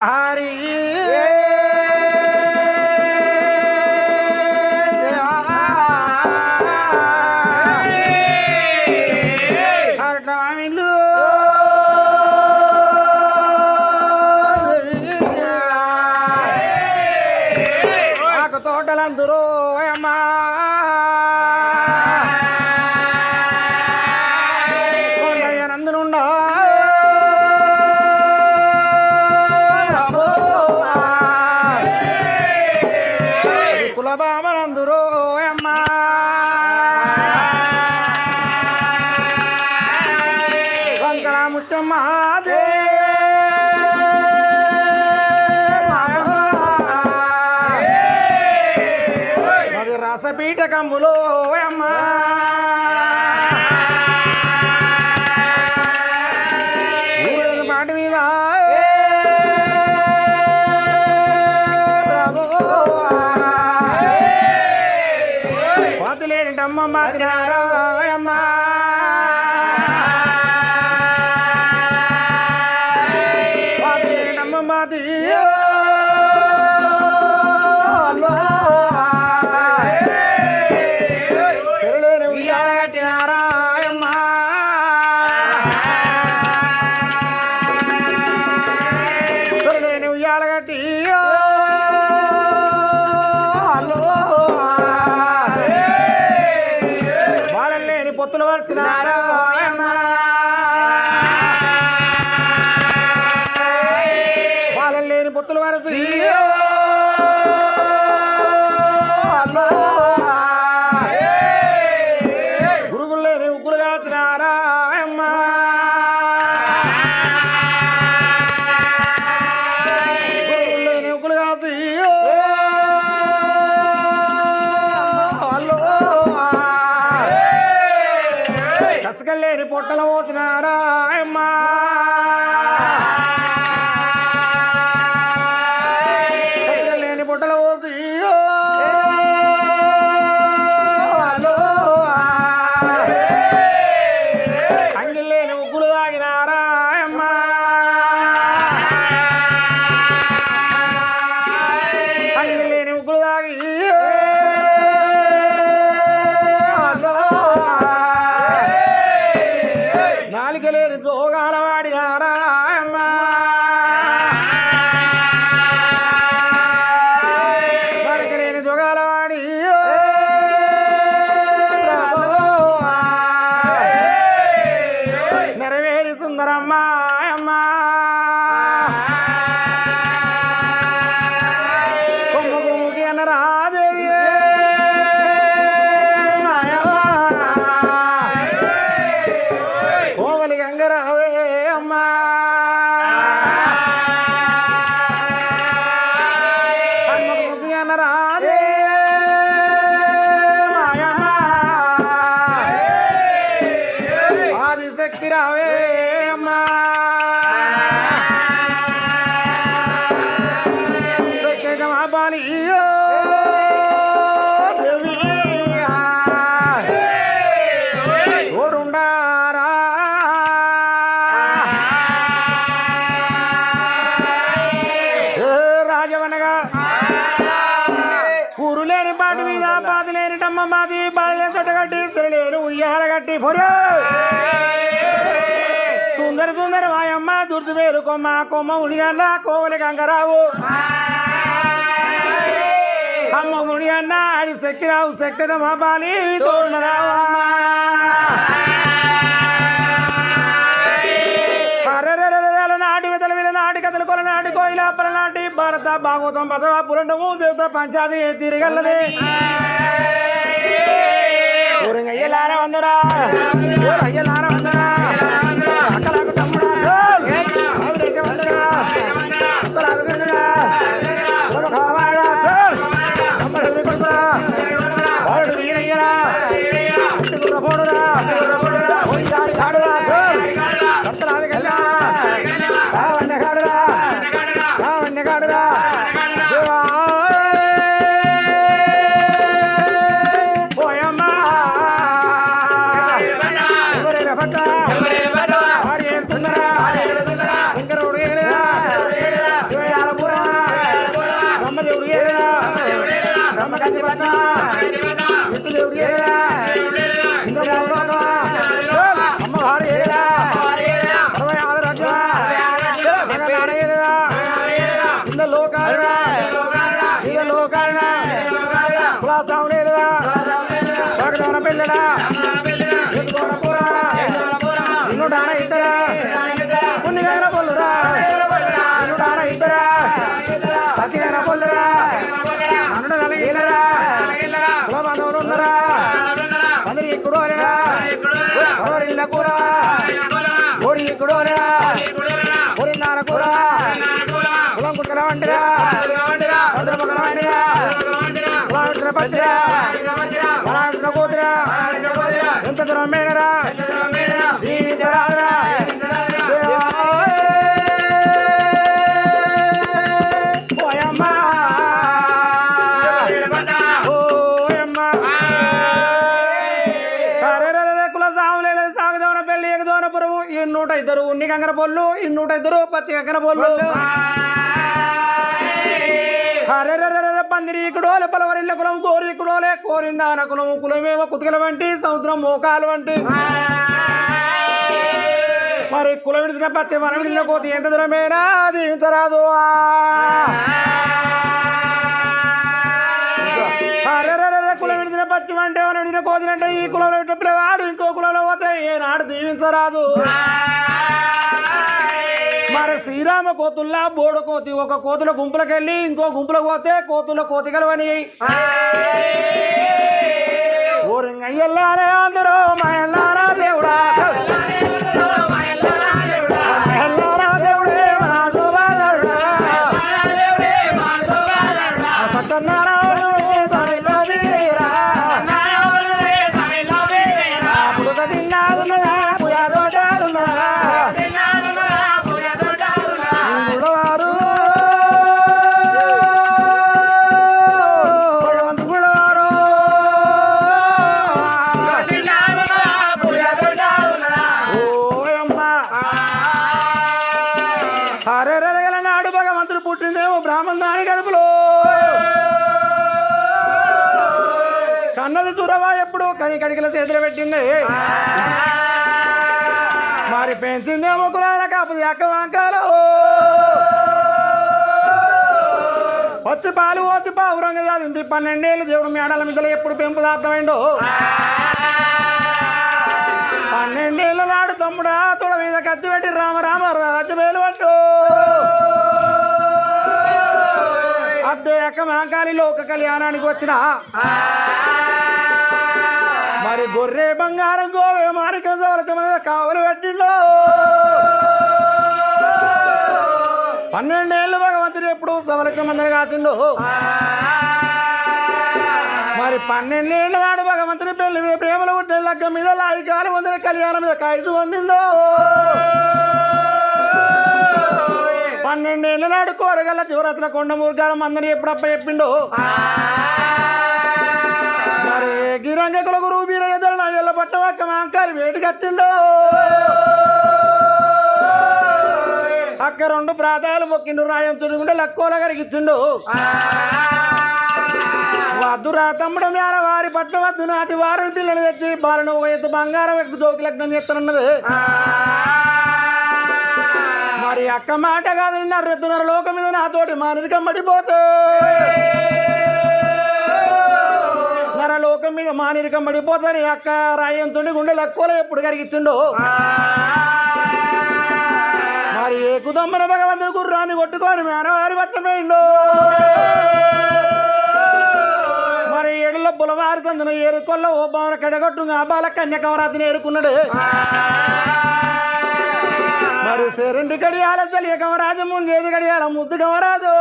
Ari కులబామనందురో అమ్మా వంకరాముట్టమ్మా Narayana Viu? ಲಾಣಿಯೋ ಶಕ್ತಿರಾವೇ ಅಮ್ಮ సుందరమాయమ్మ దుర్దువేలు కొమ్మ కొమ్మ ఉలిగల్ల కోవలి గంగరావు అమ్మ ఉలిగన్న అడి శక్తిరావు శక్తిద మబాలి తోడరావా கொலநாடு கோயிலா பலநாட்டு பாரதா பாகவதம் பதவா புரண்டமும் தேவதா பஞ்சாதி திரிகல்லது ஒருங்க எல்லாரும் வந்துடா ஒரு ஐயலாரும் வந்துடா దేవుడు ఎవరి ఇళ్ళ నూట ఇద్దరు పత్తి కంకర పొల్లు అరెరెరెరె పందిరి కుడోలే పలవరిల్ల కులం కోరి కుడోలే కోరిందాన కులము కులమేమో కుతుకల వంటి సముద్రం మోకాలు వంటి. మరి కుల విడిచిన పచ్చి మన విడిచిన కోతి ఎంత దూరమేనా దీవించరాదు. కుల విడిచిన పచ్చి అంటే విడిచిన కోతి అంటే ఈ కులంలో పిల్లవాడు ఇంకో కులంలో పోతే ఏనాడు దీవించరాదు. శ్రీరామ కోతుల్లా బోడు కోతి. ఒక కోతుల గుంపులకెళ్ళి ఇంకో గుంపులకు పోతే కోతుల కోతి కలవని ఓరింగయ్యల్లారే అందరూ మయల్లారా దేవుడా. ఎప్పుడు కని చేతులు పెట్టింది. మరి పెంచిందేమో కులాల కాపుది అక్క వంకాలు. వచ్చి పాలు వచ్చి పావురంగా చదివింది పన్నెండేళ్ళు దేవుడు మేడల మిద్దలు ఎప్పుడు పెంపు దార్థమైండో పన్నెండేళ్ళ నాడు తమ్ముడా తుడ మీద కత్తి పెట్టి రామ రామ రాజ్యమేలు పట్టు అద్దే అక్క మాంకాలిలో ఒక కళ్యాణానికి వచ్చిన. మరి గొర్రె బంగారం గోవే మారిక కావలు పెట్టిండో. పన్నెండేళ్ళు భగవంతుడు ఎప్పుడు సవలక మందరు కాచిండు. మరి పన్నెండేళ్ళ నాడు భగవంతుని పెళ్ళి మీద ప్రేమలు ఉంటే లగ్గ మీద లాయికాలు వందల కళ్యాణం మీద కాయసు వందిందో పన్నెండేళ్ళ నాడు కోరగల జీవరత్న కొండ మూర్గాల మందని ఎప్పుడప్ప చెప్పిండు. మరి గిరంగ కుల గురువు బీర నా ఎల్ల పట్టం అక్క మాంకాలి వేటికి అక్క రెండు ప్రాతాలు మొక్కిండు రాయం తుడుగుంటే లక్కోల గరిగిచ్చిండు వద్దురా తమ్ముడు మేర వారి పట్ల వద్దు నాటి వారిని పిల్లలు తెచ్చి బాలను ఒక ఎత్తు బంగారం ఎక్కువ జోకి లగ్నం చేస్తానన్నది. మరి అక్క మాట కాదు నిన్నారు ఎత్తున్నారు లోకం మీద నాతోటి మానది కమ్మడిపోతే లోకం మీద మానిరికం పడిపోతాను అక్క. రాయంతుండి గుండె లక్కువలో ఎప్పుడు కరిగిస్తుండో మరి ఏ కుదమ్మన భగవంతుడు గుర్రాన్ని కొట్టుకొని మేనవారి పట్టమైండు మరి ఏడులో బులవారి చందన ఏరుకొల్ల ఓ భావన కడగొట్టు బాల కన్యాకవరాతిని ఏరుకున్నాడు. మరి సెరెండు గడియాల చలియ కమరాజు ముందేది గడియాల ముద్దు గవరాజు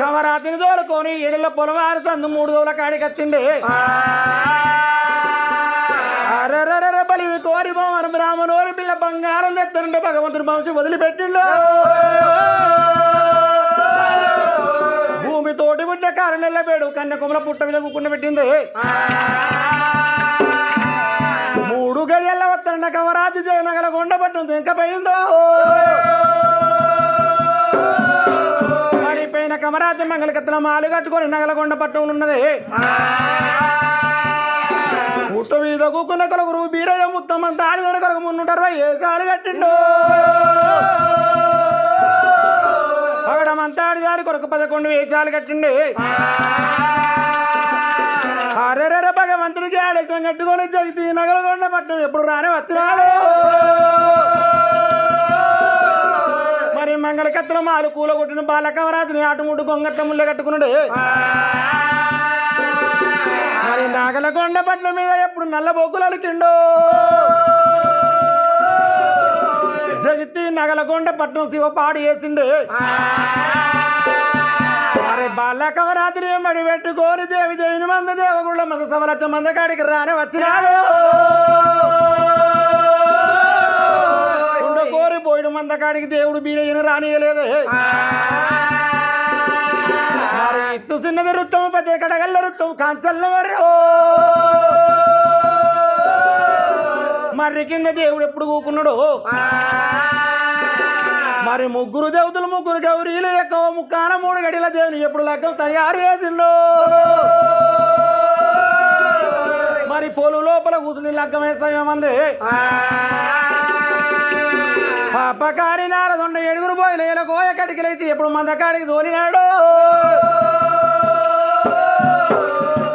సమరాతిని తోలుకొని ఏడుల పొలవారు చందు మూడు దోల కాడికి వచ్చిండే అరరర బలివి కోరి భవనం బ్రాహ్మణోరి పిల్ల బంగారం తెత్తనంటే భగవంతుని వంశం వదిలిపెట్టిండు. భూమి తోటి బిడ్డ కారు నెల్లబేడు కన్యకుమల పుట్ట మీద కుక్కున్న పెట్టింది. మూడు గడియల్ల వత్తండ కమరాజు జయనగల కొండపట్నం ఇంకా పోయిందో కమరాజ మంగళ కత్తల మాలు కట్టుకొని నగలగొండ పట్టణం ఉన్నది. పుట్ట మీద కూకున్న కలుగురు బీరయ్య ముత్తమ్మ తాడి కొరకు మున్నుంటారు. ఏ కాలు కట్టిండు? పగడమంతాడి దారి కొరకు పదకొండు వేషాలు కట్టిండి. అరెరెర భగవంతుడికి ఆడేసం కట్టుకొని జగతి నగలగొండ పట్టణం ఎప్పుడు రానే వచ్చినాడు. మంగళకత్తుల మాలు కూలగొట్టిన బాలకవరాజుని బాలకమరాజుని ఆటుముడు గొంగట్ల ముళ్ళ కట్టుకున్నాడు. మరి నాగలకొండ పట్ల మీద ఎప్పుడు నల్ల బొగ్గులు తిండో? జగిత్తి నగలకొండ పట్నం శివ శివపాడు వేసిండు. మరి బాలకమరాత్రి మడి పెట్టుకోని దేవి దేవిని మంద దేవగుళ్ళ మంద సవలచ్చ మంద కాడికి రాని వచ్చినాడు. మంద కాడికి దేవుడు బీరయ్యను రానియలేదు. ఇత్తు చిన్నది రుచ్చం పెద్ద కడగల్ల రుచ్చం కాంచల్ల. మర్రి కింద దేవుడు ఎప్పుడు కూకున్నాడు? మరి ముగ్గురు దేవతలు ముగ్గురు గౌరీలు ఎక్కువ ముక్కాన మూడు గడిల దేవుని ఎప్పుడు లగ్గం తయారు చేసిండు? మరి పోలు లోపల కూర్చుని లగ్గం వేసామంది పాపకారి నారదుండ ఎడుగురు పోయిన ఇలా కోయ కటికి లేచి ఎప్పుడు మందకాడికి తోలినాడు.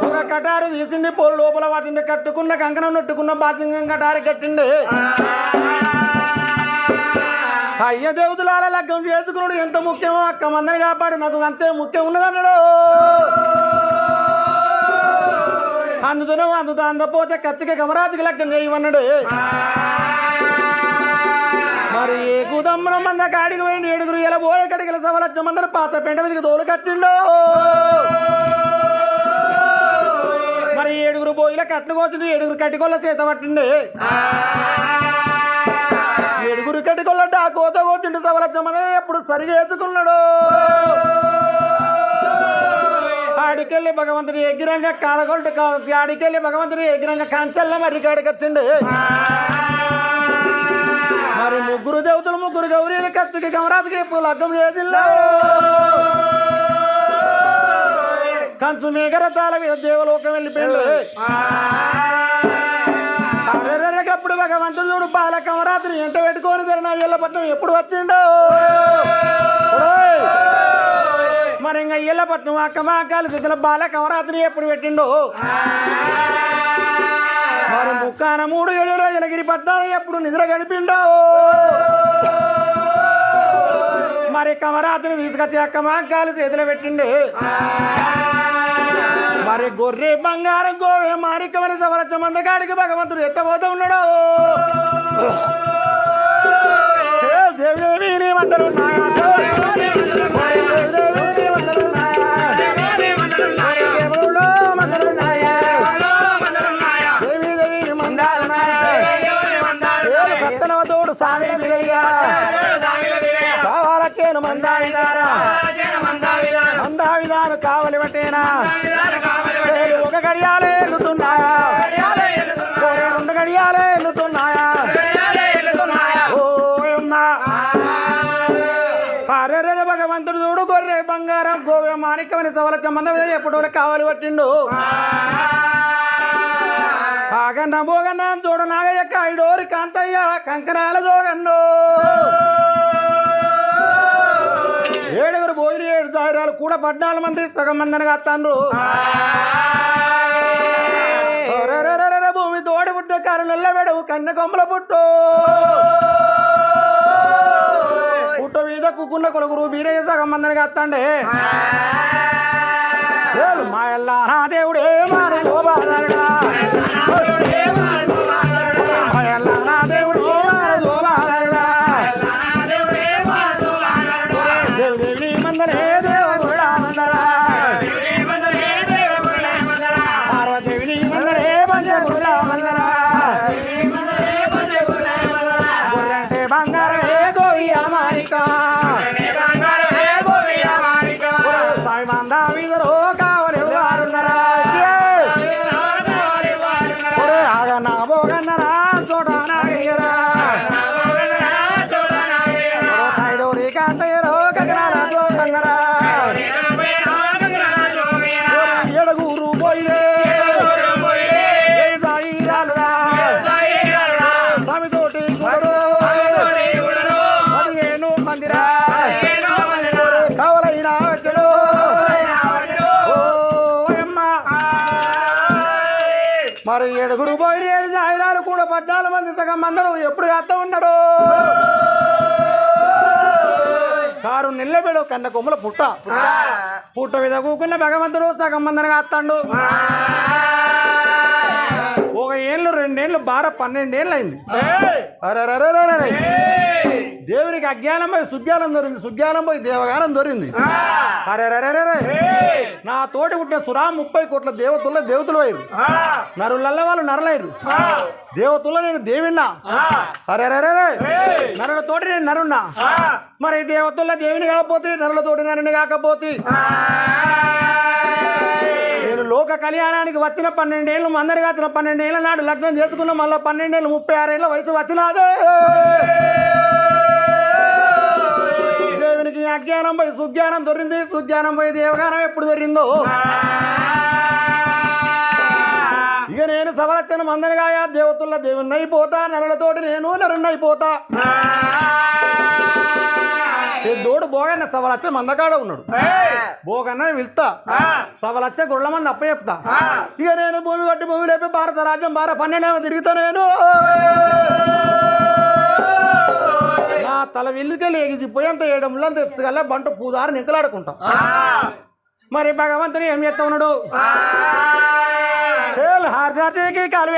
ఒక కటారు తీసింది పోలు లోపల వాటిని కట్టుకున్న కంకణం నొట్టుకున్న బాసింగం కటారి కట్టింది. అయ్య దేవతలాల లగ్గం చేసుకున్నాడు ఎంత ముఖ్యమో అక్క మందని కాపాడు నాకు అంతే ముఖ్యం ఉన్నదన్నాడు. అందుతునో అందుతో అందపోతే కత్తికి కమరాజుకి లగ్గం చేయమన్నాడు మరి ఏ కుదమ్మనం మంద కాడికి పోయింది ఏడుగురు ఇలా పోయే కడిగిల సవలచ్చ మందరు పాత పెంట మీదకి తోలు కట్టిండు. మరి ఏడుగురు పోయిల కట్లు ఏడుగురు కట్టికొల్ల చేత పట్టిండు. ఏడుగురు కట్టికొల్ల ఆ కోత కోచిండు సవలచ్చమంద ఎప్పుడు సరి చేసుకున్నాడు. ఆడికెళ్ళి భగవంతుని ఎగిరంగా కాడగొల్టు ఆడికెళ్ళి భగవంతుడు ఎగిరంగా కంచెల్ల మరి కాడికొచ్చిండు మరి ముగ్గురు దేవతలు ముగ్గురు గౌరీలు కత్తికి కమరాజుకి ఇప్పుడు లగ్గం చేసిండు కంచు మేఘరథాల మీద దేవలోకం వెళ్ళిపోయిండు అరెరెరకప్పుడు భగవంతుడు చూడు బాల కమరాత్రి ఎంట పెట్టుకొని తెరనా ఎల్లపట్నం ఎప్పుడు వచ్చిండో! మరి ఇంకా ఎల్లపట్నం అక్క మాకాలు దిగుల బాల కమరాత్రి ఎప్పుడు పెట్టిండో. మరి ముక్కాన మూడు ఏడు రోజులగిరి పట్టాలు ఎప్పుడు నిద్ర గడిపిండో. మరి కమరాత్రి తీసుకొచ్చి అక్క మాకాలు చేతిలో పెట్టిండు. మరి గొర్రె బంగారం గోవే మారికమని సవరచ్చ మందగాడికి భగవంతుడు ఎట్టబోతూ ఉన్నాడు. ఏ దేవి నీవందరూ నాయనా. మందాయిదారా మందావిదాను కావలి పట్టేనా? ఏడు ఒక గడియాలే ఎల్లుతున్నాయా? రెండు గడియాలే ఎల్లుతున్నాయా? భగవంతుడు చూడు గొర్రె బంగారం గోవె మాణిక్యమని సవల మీద ఎప్పుడు కావాలి పట్టిండు. ఆగన్న బోగన్న చూడ నాగయ్య కాయిడోరి కాంతయ్య కంకణాల జోగన్ను ఏడుగురు భోజనం ఏడు దారాలు కూడా పద్నాలుగు మంది సగం మందిని కాస్తాండ్రు భూమి తోడి పుట్టు కారు నల్లబెడవు కన్న కొమ్మల పుట్టు. పుట్ట మీద కుక్కున్న కొలుగురు బీరయ్య సగం మందిని కత్తండే. మా ఎల్లారా దేవుడే మారే శోభాదారుడా. ఏడుగురు పోయి ఏడు జాయిరాలు కూడా పద్నాలుగు మంది సగం మందరు ఎప్పుడు కాస్త ఉన్నాడు? కారు నిల్లబెడు కన్న కొమ్మల పుట్ట. పుట్ట మీద కూకున్న భగవంతుడు సగం మందిని కాస్తాడు. ఒక ఏళ్ళు రెండేళ్ళు బార పన్నెండేళ్ళు అయింది. అరెరెరెరెరె. దేవునికి అజ్ఞానం పోయి సుజ్ఞానం దొరింది. సుజ్ఞానం పోయి దేవగానం దొరింది. అరెరెరెరెరె. నా తోటి పుట్టిన సురా ముప్పై కోట్ల దేవతల్లో దేవతలు అయ్యారు. నరులల్ల వాళ్ళు నరలయ్యారు. దేవతల్లో నేను దేవిన్నా. అరెరెరెరె. నరుల తోటి నేను నరున్నా. మరి దేవతల్లో దేవిని కాకపోతే నరుల తోటి నరుని కాకపోతే? నేను లోక కళ్యాణానికి వచ్చిన పన్నెండేళ్ళు మందరికి వచ్చిన పన్నెండేళ్ళ నాడు లగ్నం చేసుకున్న మళ్ళీ పన్నెండేళ్ళు ముప్పై ఆరేళ్ళ వయసు వచ్చినాదే. దేవునికి అజ్ఞానం పోయి సుజ్ఞానం దొరింది. సుజ్ఞానం పోయి దేవగానం ఎప్పుడు దొరిందో? ఇక నేను సవరచ్చన మందనిగా దేవతుల దేవుణ్ణి అయిపోతా నరులతోటి నేను నరుణ్ణి అయిపోతా దోడు బోగన్న సవలచ్చ మందకాడ ఉన్నాడు. బోగన్న వెళ్తా సవలచ్చ మంది అప్ప చెప్తా ఇక నేను భూమి కట్టి భూమి లేపి భారత రాజ్యం భారత పన్నెండేమో తిరుగుతా నేను. తల వెల్లికే లేగిపోయేంత ఏడంలో తెచ్చగల బంట పూదారు నింకలాడుకుంటాం. మరి భగవంతుని ఏం చేస్తా ఉన్నాడు? హార్జాతికి కాలు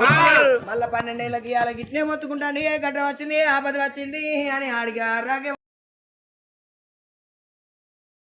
మళ్ళీ మళ్ళా పన్నెండేళ్ళకి ఇవాళ గిట్లే మొత్తుకుంటాను ఏ గడ్డ వచ్చింది? ఆపద వచ్చింది? అని అడిగారు.